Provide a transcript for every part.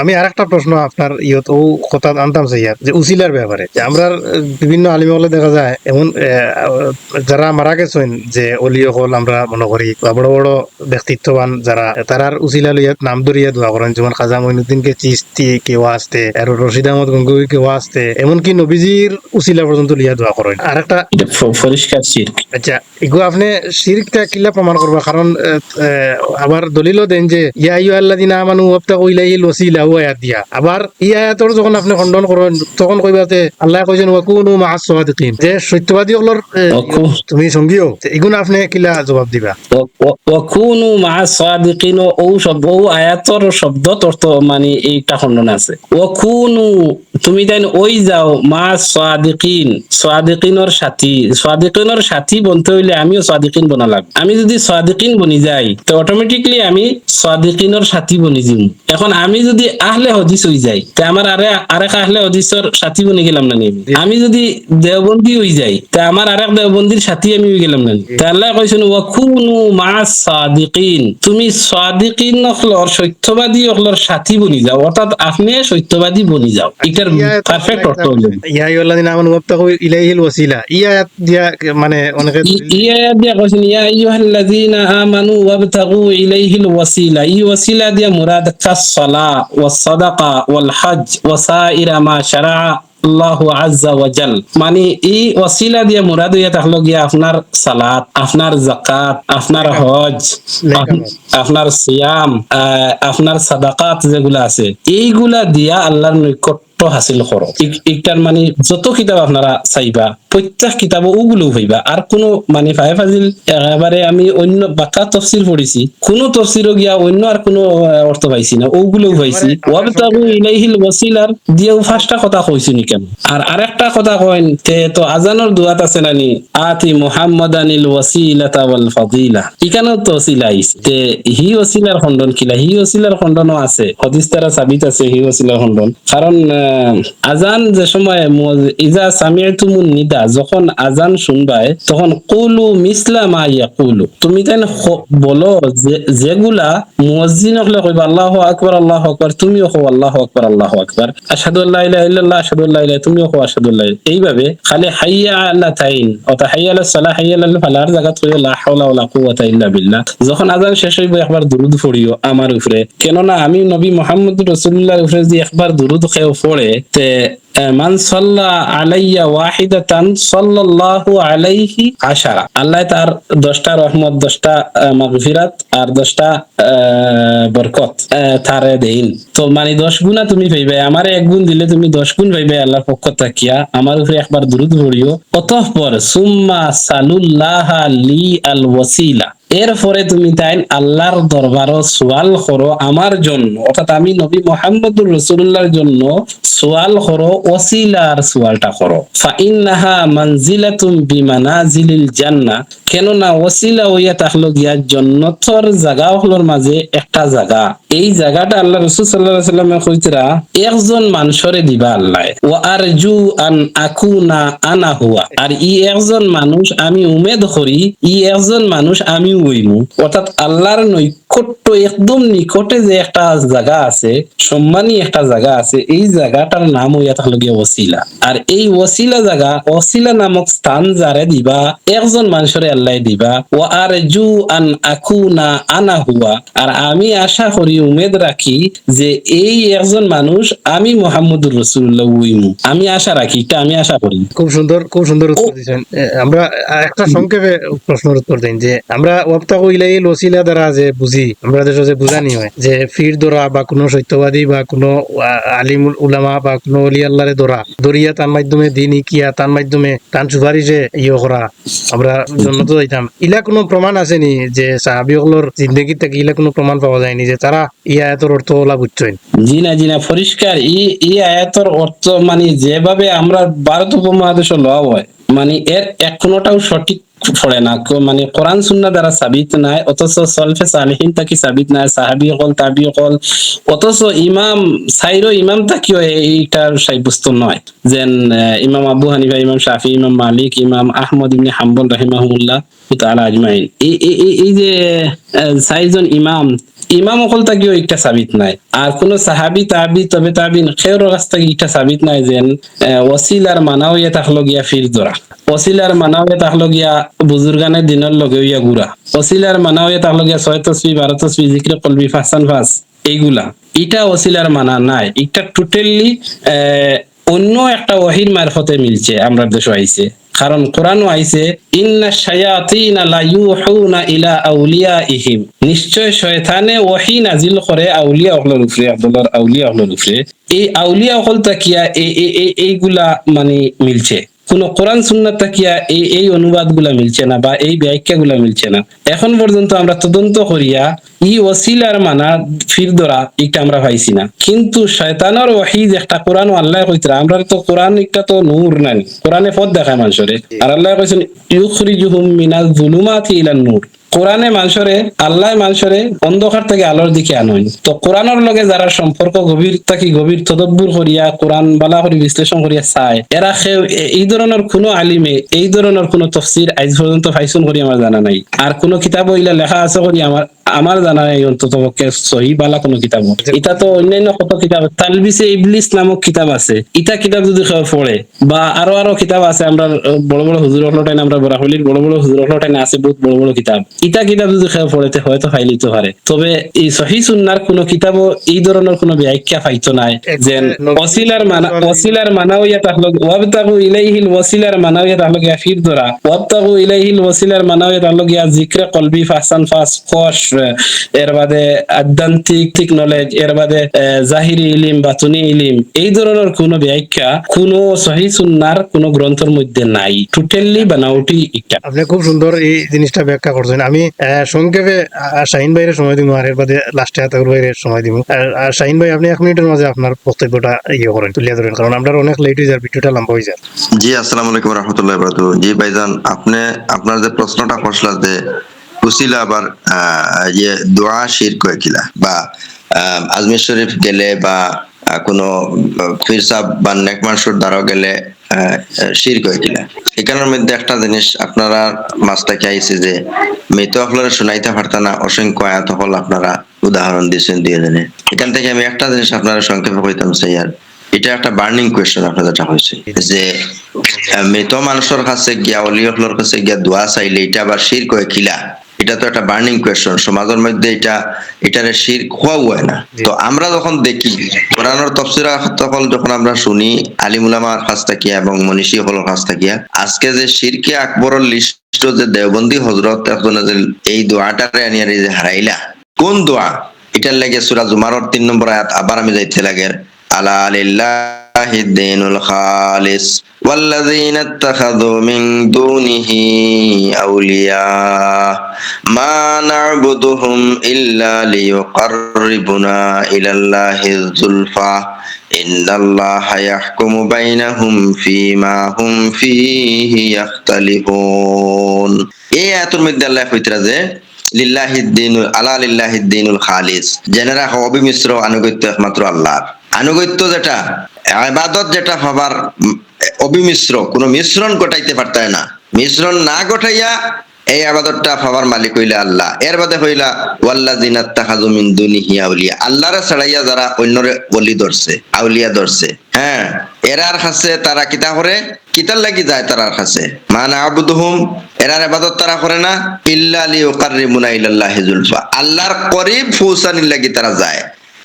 আমি আর একটা প্রশ্ন আপনার ইয়ত ও কথা আনতাম চাইয়ার যে উসিলার ব্যাপারে। যে আমরা বিভিন্ন আলিমলে দেখা যায় এমন যারা মারা গেছেন যে অলিও হল আমরা মনে করি বা বড় বড় ব্যক্তিত্ববান যারা তারার উসিলা লইয়া নাম ধরিয়া দোয়া করেন যেমন খাজা মইনুদ্দিনকে চিস্তি কেউ আসতে আর রশিদ আহমদ গঙ্গোই কেউ আসতে এমনকি নবীজির উসিলা পর্যন্ত লিয়া দোয়া করেন। আর একটা পরিষ্কার শির্ক। আচ্ছা এগো আপনি শিরকটা কিলা প্রমাণ করবা কারণ আবার দলিলও দেন যে ইয়া ইউ আল্লাদিনা আমানু ওয়াবতাগু ইলাইহিল ওয়াসিলা ও আয়াত দিয়া। আবার ই আয়াতর যখন আপনি খণ্ডন করেন তখন কইবাতে আল্লাহ কইছেন ওয়াকুনু মাআস সাদিকিন যে সত্যবাদী হলর তুমি সঙ্গীও এগুন আপনি কিলা জবাব দিবা? ও- ও- ওয়াকুনু মা সাদিকিন ও শব্দ ও আয়াতর শব্দ অর্থ মানে এইটা খণ্ডন আছে। ওয়াকুনু তুমি তাই ওই যাও মা সাদিকিন সাদিকিনর সাথী সাদিকিনর সাথী বনতে হইলে আমিও সাদিকিন বনা লাগ। আমি যদি সাদিকিন বনি যাই তো অটোমেটিকলি আমি সাদিকিনর সাথী বনি যাম এখন আমি যদি আহলে হদিস হই যাই তে আমার আরে আরেক আহলে হদিসর সাথী বনি গেলাম না নি আমি? যদি দেওবন্দি হই যাই তে আমার আরেক দেওবন্দির সাথী আমি হই গেলাম না? তে আল্লাহ কইছেন ওয়াকুনু মা সাদিকিন। তুমি সাদিকিন অখলর সত্যবাদী অখলর সাথী বনি যাও অর্থাৎ আপনি সত্যবাদী বনি যাও। এটার পারফেক্ট অর্থ হলো ইয়া ইউ আল্লাদিনা আমানু ওয়াবতাগু ইলাইহিল ওয়াসিলা। ই আয়াত দিয়া মানে অনেকে ইয়া দিয়া কইছেন ইয়া আইয়ুহাল্লাযীনা আমানু ওয়াবতাগু ইলাইহিল ওয়াসিলা। ই ওয়াসিলা দিয়া মুরাদ কাস-সালা ওয়াস-সাদাকা ওয়াল হজ ওয়া সাইরা মা শারআ আল্লাহু আজ্জা মানে এই ওয়াসিলা দিয়া মুরাদ হইয়া থাকল গিয়া আপনার সালাত আপনার যাকাত আপনার হজ আপনার সিয়াম আপনার সাদাকাত যেগুলা আছে এইগুলা দিয়া আল্লাহর নৈকট্য হাসিল করো। ই- মানে যত কিতাব আপনারা চাইবা প্রত্যেক কিতাব ওগুলো হইবা। আর কোনো মানে ফায়ে ফাজিল একেবারে আমি অন্য বাক্কা তফসির পড়েছি কোনো তফসিরও গিয়া অন্য আর কোনো অর্থ পাইছি না। ওগুলো পাইছি ওয়াবতাগু ইলাইহিল ওয়াসিলার দিয়েও ফার্স্টটা কথা কইছি নি কেন? আর আরেকটা কথা কইন তে তো আজানোর দুয়াত আছে নানি আতি মুহাম্মাদানিল ওয়াসিলাতা ওয়াল ফাদিলা তো ওসিলা আইছে তে হি ওসিলার খণ্ডন কিলা হি ওসিলার খণ্ডনও আছে। হদিস তারা সাবিত আছে হি ওসিলার খণ্ডন। কারণ আজান যে সময় ইজা সামিআতুমুন নিদা যখন আজান শুনবাই তখন কুলু মিসলা মা ইয়াকুলু। তুমি তাই বলো যেগুলা মুয়াজ্জিন হলে কইবা, আল্লাহু আকবার আল্লাহু আকবার, তুমিও কও, আল্লাহু আকবার আল্লাহু আকবার, আশহাদু আল্লা ইলাহা ইল্লাল্লাহ, আশহাদু আল্লা তুমিও কও, আশহাদু এইভাবে খালি হাইয়া আলা তাইন অথবা হাইয়া আলা সালাহ, হাইয়া আলা ফালার জায়গা কইও, লা হাওলা ওয়ালা কুওয়াতা ইল্লা বিল্লাহ। যখন আজান শেষ হইব, একবার দুরুদ পড়িও আমার উপরে। কেননা আমি নবী মুহাম্মদ রাসূলুল্লাহর উপরে যে একবার দুরুদ খেয়ে পড়ে, তে মান সাল্লা আলাইয়া ওয়াহিদাতান সাল্লাল্লাহু আলাইহি আশারা। আল্লাহ তার দশটা রহমত, দশটা মাগফিরাত আর দশটা বরকত তারে দেইন। তো মানে দশ গুণা তুমি পাইবে। আমারে এক গুণ দিলে তুমি দশ গুণ পাইবে আল্লাহর পক্ষ তাকিয়া। আমার উপরে একবার দুরুদ পড়িও। অতঃপর সুম্মা সালুল্লাহা লি আল ওয়াসিলা এরপরে তুমি তাই আল্লাহর দরবারও সোয়াল করো আমার জন্য। অর্থাৎ আমি নবী মোহাম্মদুর রসুল্লাহর জন্য সোয়াল করো, ওসিলার সোয়ালটা করো। ফাইন্নাহা মানজিলাতুম বিমানাজিলিল জান্নাহ। কেননা ওসিলা হইয়া তাহলো গিয়া জন্নতর জাগা হলোর মাঝে একটা জায়গা এই জায়গাটা আল্লাহ রসুল সাল্লাহ সাল্লামে কইতরা একজন মানুষরে দিবা আল্লাহ ও আর জু আন আকু না আনা হুয়া। আর ই একজন মানুষ আমি উমেদ করি, ই একজন মানুষ আমি হইমু অর্থাৎ আল্লাহর নৈকট্য একদম নিকটে যে একটা জায়গা আছে, সম্মানী একটা জায়গা আছে, এই জায়গাটার নাম হইয়া থাকল গিয়া ওসিলা আর এই ওসিলা জায়গা ওসিলা নামক স্থান যারে দিবা, একজন মানুষের আল্লাহ দিবা ও আর জু আন আকুনা আনা হুয়া। আর আমি আশা করি উমেদ রাখি যে এই একজন মানুষ আমি মোহাম্মদুর রসুল্লাহ উইমু। আমি আশা রাখি এটা আমি আশা করি। খুব সুন্দর খুব সুন্দর উত্তর দিয়েছেন। এ, আমরা একটা সংক্ষেপে প্রশ্নের উত্তর দিন যে আমরা ওয়াবতাগু ইলাইহিল ওসিলা দ্বারা যে বুঝি আমরা দেশে যে বুঝানি হয় যে ফির দরা বা কোনো সত্যবাদী বা কোনো আলিম উলামা বা কোনো অলি আল্লাহরে দরা দরিয়া তার মাধ্যমে দিন ইকিয়া তার মাধ্যমে তার সুপারিশে ইয়ে করা আমরা জন্নত যাইতাম। ইলা কোনো প্রমাণ আছে নি যে সাহাবিগুলোর জিন্দগি থেকে ইলা কোনো প্রমাণ পাওয়া যায়নি যে তারা ইয়া এত অর্থ বুঝছেন জি না জি না, পরিষ্কার। ই আয়াতর অর্থ মানে যেভাবে আমরা ভারত উপমহাদেশে লওয়া হয় মানে এর সঠিক পড়ে না। মানে কোরআন দ্বারা সাবিত নাই, অথচ সলফে সালিহিন তাকি সাবিত নাই, সাহাবি হল, তাবি হল, অথচ ইমাম, সাইরো ইমাম তাকিও এইটার সাব্যস্ত নয়। যেন ইমাম আবু হানিফা, ইমাম শাফি, ইমাম মালিক, ইমাম আহমদ ইবনে হাম্বল রাহিমাহুল্লাহ আজমাইন। এই যে চাৰিজন ইমাম ইমাম অকল তাকিও ইটা সাবিত নাই। আর কোন সাহাবি তাবি তবে তাবিন খেয়ের কাছ থেকে ইটা সাবিত নাই যেন ওসিলার মানাও ইয়া থাকল গিয়া ফির দরা ওসিলার মানাও ইয়া থাকল গিয়া বুজুর্গানের দিনের লগে ইয়া গুড়া ওসিলার মানাও ইয়া থাকল গিয়া ছয় তসবি বারো তসবি জিক্রে কলবি, ফাসান, ফাস, এইগুলা। ইটা ওসিলার মানা নাই। এটা টোটালি অন্য একটা ওয়াহির মারফতে মিলছে, আমরা দেশ আইছে কারণ কোরআনও আইছে, ইন্না শায়াতিন লা ইউহুনা ইলা আউলিয়াইহিম। নিশ্চয় শয়তানে ওয়াহি নাজিল করে আউলিয়া হলর উপরে, আব্দুল্লাহর আউলিয়া হলর উপরে। এই আউলিয়া হল তাকিয়া এই এই- এই- এইগুলা মানে মিলছে। কোন কোরআন সুন্নার তাকিয়া এই এই অনুবাদগুলা মিলছে না বা এই ব্যাখ্যা গুলা মিলছে না। এখন পর্যন্ত আমরা তদন্ত করিয়া ই ওসিলার মানা ফির ধরা এটা আমরা পাইছি না। কিন্তু শয়তানের ওয়াহিদ একটা কোরআন আল্লাহ কইতরা আমরা তো কোরআন একটা তো নূর নাই। কোরআনে পথ দেখায় মানুষরে। আর আল্লাহ কইছেন ইউখরিজুহুম মিনাল যুলুমাতি ইলান নূর। কোরআনে মানুষরে আল্লাহ মানুষরে অন্ধকার থেকে আলোর দিকে আনয় তো কোরআনের লগে যারা সম্পর্ক গভীর থাকি গভীর তদব্বুর করিয়া কোরআন বালা করে বিশ্লেষণ করিয়া চায়, এরা সে এই ধরনের কোনো আলিমে, এই ধরনের কোনো তফসির আজ পর্যন্ত ফাইসুন করি আমার জানা নাই। আর কোনো কিতাব ইলা লেখা আছে করি আমার আমার জানা নাই অন্তত পক্ষে সহি বালা কোনো কিতাব এটা তো অন্যান্য কত কিতাব তালবিসে ইবলিস নামক কিতাব আছে। ইটা কিতাব যদি পড়ে বা আরও আরও কিতাব আছে আমরা বড় বড় হুজুর হলটাইন আমরা বরাহলির বড় বড় হুজুর হলটাইন আছে বহুত বড় বড় কিতাব। ইটা কিতাব যদি কেউ পড়েতে হয়তো ফাইলিতে পারে। তবে এই সহি সুন্নার কোনো কিতাবও এই ধরনের কোনো ব্যাখ্যা পাইতো নাই যে ওসিলার মানা ওসিলার মানাও ইয়া তাহলো ওয়াবতাগু ইলাইহিল ওয়াসিলার মানাও ইয়া তাহলো গিয়া ফির দরা ওয়াবতাগু ইলাইহিল ওয়াসিলার মানাও ইয়া তাহলো গিয়া জিকরে কলবি ফাসান ফাস কোশ এর বাদে আধ্যান্তিক ঠিক নলেজ এর বাদে আহ, জাহিরি ইলিম বাতুনি ইলিম এই ধরনের কোনো ব্যাখ্যা কোনো সহি সুন্নার কোনো গ্রন্থের মধ্যে নাই। টোটালি বানাউটি একটা আপনি খুব সুন্দর এই জিনিসটা ব্যাখ্যা করছেন। আমি সংক্ষেপে শাহিন ভাইয়ের সময় দিব আর এর বাদে লাস্টে হাতাকুর ভাইয়ের সময় দিব আর শাহিন ভাই আপনি এক মিনিটের মাঝে আপনার বক্তব্যটা ইয়ে করেন তুলিয়া ধরেন কারণ আমরা অনেক লেট হয়ে যায় ভিডিওটা লম্বা হয়ে যায় জি আসসালামু আলাইকুম রহমতুল্লাহ জি ভাইজান আপনি আপনার যে প্রশ্নটা করছিলেন যে কুসিলা আবার ইয়ে দোয়া শির কয়ে কিলা বা আজমির শরীফ গেলে বা কোনো ফির সাহ বা নেক মানুষের দ্বারাও গেলে শির কয়ে কিলা এখানের মধ্যে একটা জিনিস আপনারা মাছটাকে আইছে যে, মৃত আপনারা শুনাইতে পারত না, অসংখ্য আয়াত হল আপনারা উদাহরণ দিয়েছেন দিয়ে জানে। এখান থেকে আমি একটা জিনিস আপনারা সংক্ষেপে কইতাম আর এটা একটা বার্নিং কোয়েশ্চেন আপনার যেটা হয়েছে, যে মৃত মানুষের কাছে গিয়া অলিয়কলোর কাছে গিয়া দোয়া চাইলে এটা আবার শির কয়ে কিলা এটা তো একটা বার্নিং কোয়েশ্চন সমাজের মধ্যে এটা এটারে শির খোয়া হয় না। তো আমরা যখন দেখি কোরআনের তফসিরা তখন যখন আমরা শুনি আলিমুলামার কাছ থেকে এবং মনীষী হলের কাছ থেকে আজকে যে শিরকে আকবরের লিস্ট যে দেওবন্দি হজরত এখন এই দোয়াটারে আনিয়ার যে হারাইলা কোন দোয়া? এটার লাগে সুরা জুমারর তিন নম্বর আয়াত আবার আমি যাইতে লাগে। আলা লিল্লাহি দ্দীনুল খালিস والذين اتخذوا من دونه أولياء ما نعبدهم إلا ليقربنا إلى الله الزلفى إن الله يحكم بينهم فيما هم فيه يختلفون এই আয়াতের মধ্যে আল্লাহ কইতরা যে লিল্লাহিদ্দিন আলা লিল্লাহিদ্দিনুল খালিস জেনে রাখো অবিমিশ্র আনুগত্য একমাত্র আল্লাহর আনুগত্য যেটা, আবাদত যেটা হবার অবিমিশ্র, কোনো মিশ্রণ ঘটাইতে পারতায় না। মিশ্রণ না ঘটাইয়া এই আবাদতটা পাবার মালিক হইলা আল্লাহ। এর বাদে হইলা ওয়াল্লা জিনাত তাহাজু মিন দুনিহি আউলিয়া। আল্লাহরে ছাড়াইয়া যারা অন্যরে বলি ধরছে, আউলিয়া ধরছে। হ্যাঁ এরার কাছে তারা কিতা করে? কিতার লাগি যায় তারার কাছে মানে আবুদুহুম, এরার ইবাদত তারা করে না। ইল্লা লিউকাররিবুনা ইলাল্লাহি জুলফা। আল্লাহর করিব পৌঁছানির লাগি তারা যায়।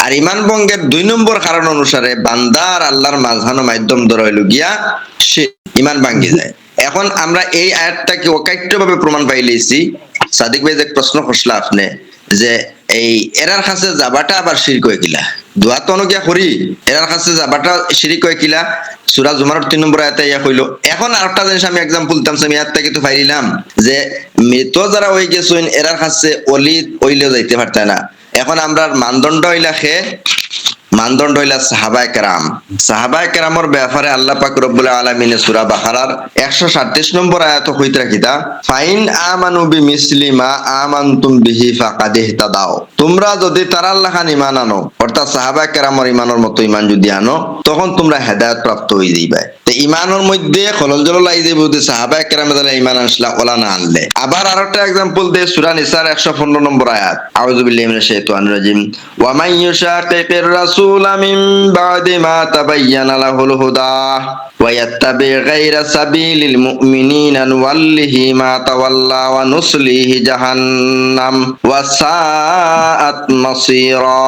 আর ইমান বঙ্গের দুই নম্বর কারণ অনুসারে বান্দার আল্লাহর মাঝখানো মাধ্যম ধরা হইল গিয়া সে ইমান ভাঙ্গি যায়। এখন আমরা এই আয়াতটাকে অকাট্য ভাবে প্রমাণ পাইলেছি সাদিক ভাই যে প্রশ্ন করছিল আপনি, যে এই এরার কাছে যাবাটা আবার শির কয়ে কিলা? দোয়া তো অনুজ্ঞা করি, এরার কাছে যাবাটা শিরি কয়ে কিলা? সুরা জুমার তিন নম্বর আয়াতে ইয়া হইল এখন আরেকটা জিনিস আমি এক্সাম্পল দিতাম আমি আয়াত থেকে তো পাইলাম, যে মৃত যারা হয়ে গেছেন, এরার কাছে অলি ওইলেও যাইতে পারতে না। এখন আমরা মানদণ্ড হইলা খে, মানদণ্ড হইলা সাহাবায় কেরাম। সাহাবায় কেরামর ব্যাপারে আল্লাহ পাক রব্বুল আলমিনে সুরা বাহারার একশো সাতত্রিশ নম্বর আয়াত হইতে রাখিতা, ফাইন আমানু মিসলিমা মা আমানতুম বিহি ফাকাদিহ ইহতাদাও তোমরা যদি তার আল্লাহ খান ঈমান আনো, অর্থাৎ সাহাবায় কেরামর ঈমানের মতো ইমান যদি আনো, তখন তোমরা হেদায়ত প্রাপ্ত হয়ে যাইবে। তো ইমানের মধ্যে খলল জল লাই যাবে যদি সাহাবা কেরামে ইমান আনসলা ওলা না আনলে। আবার আরেকটা এক্সাম্পল দে সূরা নিসার 115 নম্বর আয়াত। আউযু বিল্লাহি মিনাশ শাইতানির রাজিম। ওয়া মান ইউশাকিকির রাসূলা হুদা জাহান্নাম। সাআত মাসিরা।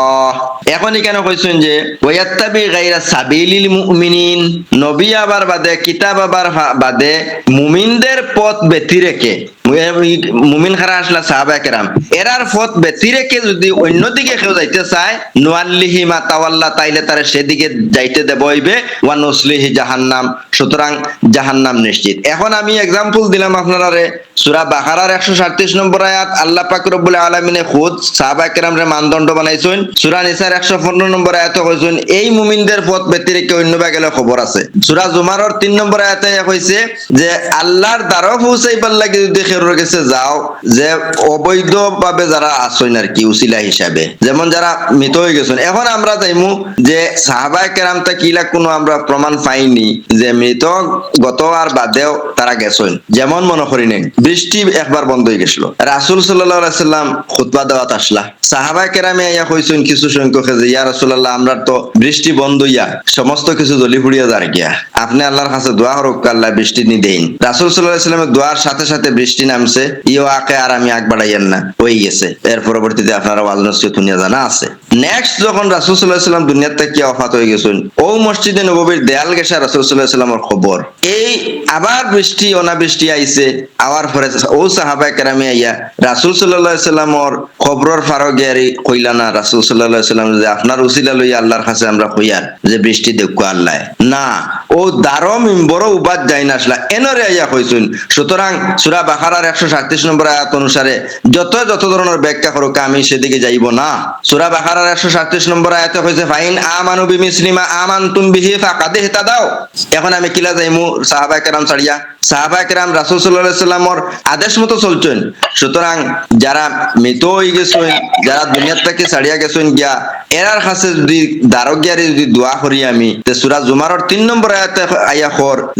এখন কেন কইছেন যে, ওয়াত্তাবি গায়রা সাবিলিল মুমিনিন নবী আবার বাদে, কিতাব আবার বাদে, মুমিনদের পথ ব্যতি রেখে মুমিন খারা আসলা সাহাবা কেরাম। এরার পথ ব্যতি রেখে যদি অন্যদিকে কেউ যাইতে চায় নোয়াল্লিহি মা তাওয়াল্লা তাইলে তারা সেদিকে যাইতে দেব হইবে, ওয়া নসলিহি জাহান্নাম। সুতরাং জাহান্নাম নিশ্চিত। এখন আমি এক্সাম্পল দিলাম আপনারা সূরা বাকারার 137 নম্বর আয়াত। আল্লাহ পাক রব্বুল আলামিনে খুদ সাহাবা কেরাম রে মানদণ্ড বানাইছেন। সূরা নিসার 115 নম্বর আয়াতে কইছেন, এই মুমিনদের পথ ব্যতিরেকে অন্য বা গেলে খবর আছে। সূরা জুমারর 3 নম্বর আয়াতে কইছে যে, আল্লাহর দ্বারা পৌঁছাইবার লাগে যদি খেরোর কাছে যাও, যে অবৈধ ভাবে যারা আসেন আর কি, উসিলা হিসাবে। যেমন যারা মৃত হয়ে গেছেন। এখন আমরা যাইমু যে সাহাবা কেরাম তা কিলা কোনো আমরা প্রমাণ পাইনি যে মৃত গত আর বাদেও তারা গেছেন। যেমন মনে করি নেই বৃষ্টি একবার বন্ধ হয়ে গেছিল। রাসুল সাল্লাহ সাল্লাম খুতবা দেওয়াত আসলা। সাহাবা কেরামে ইয়া কইছেন কিছু সংখ্যকে যে, ইয়া রাসূলুল্লাহ, আমরা তো বৃষ্টি বন্ধ ইয়া সমস্ত কিছু জ্বলি পুড়িয়া যার গিয়া। আপনি আল্লাহর কাছে দোয়া করুক, আল্লাহ বৃষ্টি নি দেন রাসূল আলাইহি সাল্লামের দোয়ার সাথে সাথে বৃষ্টি নামছে ইও আকে আর আমি আগ বাড়াইয়েন না। হয়ে গেছে। এর পরবর্তীতে আপনারা ওয়াজ নসিহত জানা আছে। নেক্সট যখন রাসূল সাল্লাম দুনিয়ার থেকে ওফাত হয়ে গেছেন, ও মসজিদে নববীর দেয়াল গেছে রাসূল সাল্লাল্লাহু সাল্লামের খবর। এই আবার বৃষ্টি, অনাবৃষ্টি আইছে, আবার পরে ও সাহাবা কেরামে আইয়া রাসূল সাল্লামর খবরের ফারো গিয়ারি কইলা না, রাসূল সাল্লাল্লাহু সাল্লাম যে আপনার উসিলা লইয়া আল্লাহর কাছে আমরা কইয়ার যে বৃষ্টি দেখো আল্লাহ না, ও দারো মিম্বর উবাদ যাই না আসলা, এনরে আইয়া কইছেন। সুতরাং সূরা বাকারার 137 নম্বর আয়াত অনুসারে যত যত ধরনের ব্যাখ্যা করুক, আমি সেদিকে যাইব না। সূরা বাকারার 137 নম্বর আয়াতে কইছে ফাইন আমানু বিমিসলিমা আমানতুম বিহি ফাকাদ ইহতাদাও এখন আমি কিলা যাইমু সাহাবা কেরাম ছাড়িয়া। সাহাবা কেরাম রাসূল আলাইহি সাল্লামর আদেশ মতো চলছেন সুতরাং যারা মৃত হয়ে গেছেন, যারা দুনিয়ার থেকে ছাড়িয়া গেছেন গিয়া, এরার কাছে যদি যদি দোয়া করি আমি, তে সূরা জুমারর 3 নম্বর আয়াতে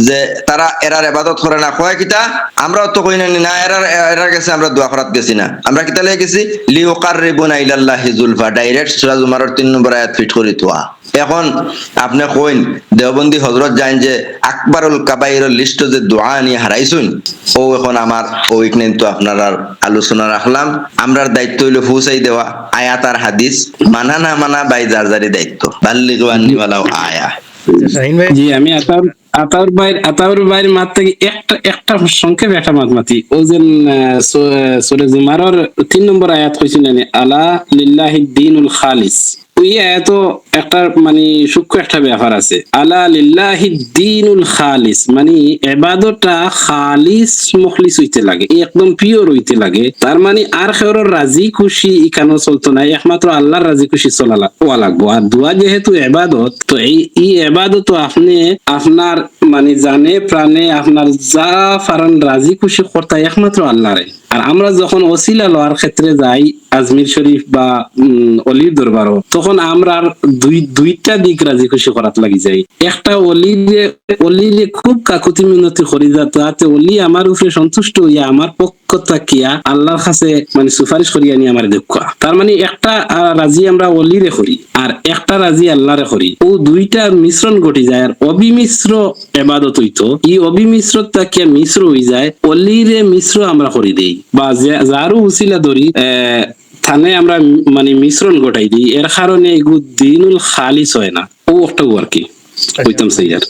যে তারা এরার ইবাদত করে না, কয় কিতা? আমরাও তো কই না না, এরার এরার কাছে আমরা দোয়া করাত গেছি না। আমরা কিতা লাগে গেছি, লিউকাররিবুনা ইলাল্লাহি যুলফা ডাইরেক্ট সূরা জুমারর 3 নম্বর আয়াত ফিট করি তোয়া এখন আপনি কইন, দেওবন্দি হজরত যাইন যে আকবরুল কাবাইরের লিস্ট যে দোয়া নিয়ে হারাইছুন, ও এখন আমার ওইখানে তো আপনার আর আলোচনা রাখলাম। আমরার দায়িত্ব হইল পৌঁছাই দেওয়া। আয়াত আর হাদিস মানা না মানা বাই যার যারই দায়িত্ব। আন্নিওয়ালাও আয়া। জি, আমি আতাউর আতাউর ভাইয়ের আতাউর ভাইয়ের মাত থেকে একটা একটা সংক্ষেপে একটা মাত মাতি ও যে সুরে জুমারর তিন নম্বর আয়াত হয়েছিল আলা লিল্লাহি দিনুল খালিস। আয়াত একটা মানে সূক্ষ্ম একটা ব্যাপার আছে। খালিস মানে এবাদতটা খালিস হইতে লাগে, একদম পিওর হইতে লাগে। তার মানে আর খেরর রাজি খুশি ইকানো চলতো না, একমাত্র আল্লাহর রাজি খুশি চলা হওয়া লাগবো। আর দোয়া যেহেতু এবাদত, তো এই এবাদত আপনি, আপনার মানে জানে, প্রাণে আপনার যা ফারান রাজি খুশি করতে একমাত্র আল্লাহরে। আর আমরা যখন ওসিলা লওয়ার ক্ষেত্রে যাই, আজমির শরীফ বা অলির দরবারও, তখন আমরা দুই, দুইটা দিক রাজি খুশি করাত লাগি যাই। একটা অলিরে অলিরে খুব কাকুতি মিনতি করি যাতে অলি আমার উপরে সন্তুষ্ট হইয়া আমার পক্ষ তাকিয়া আল্লাহর কাছে মানে সুপারিশ করিয়া নিয়ে আমার দুঃখ। তার মানে একটা রাজি আমরা অলিরে করি আর একটা রাজি আল্লাহরে করি। ও দুইটা মিশ্রণ ঘটি যায় আর অবিমিশ্র এবাদত হইতো। এই অবিমিশ্র তাকিয়া মিশ্র হয়ে যায় অলিরে মিশ্র আমরা করি দেই। বা যারও উসিলা ধরি থানে আমরা মানে মিশ্রণ ঘটাই দিই। এর কারণে এগু দিনুল খালিস হয় না। ও একটা আর কি? কইতাম সেই আর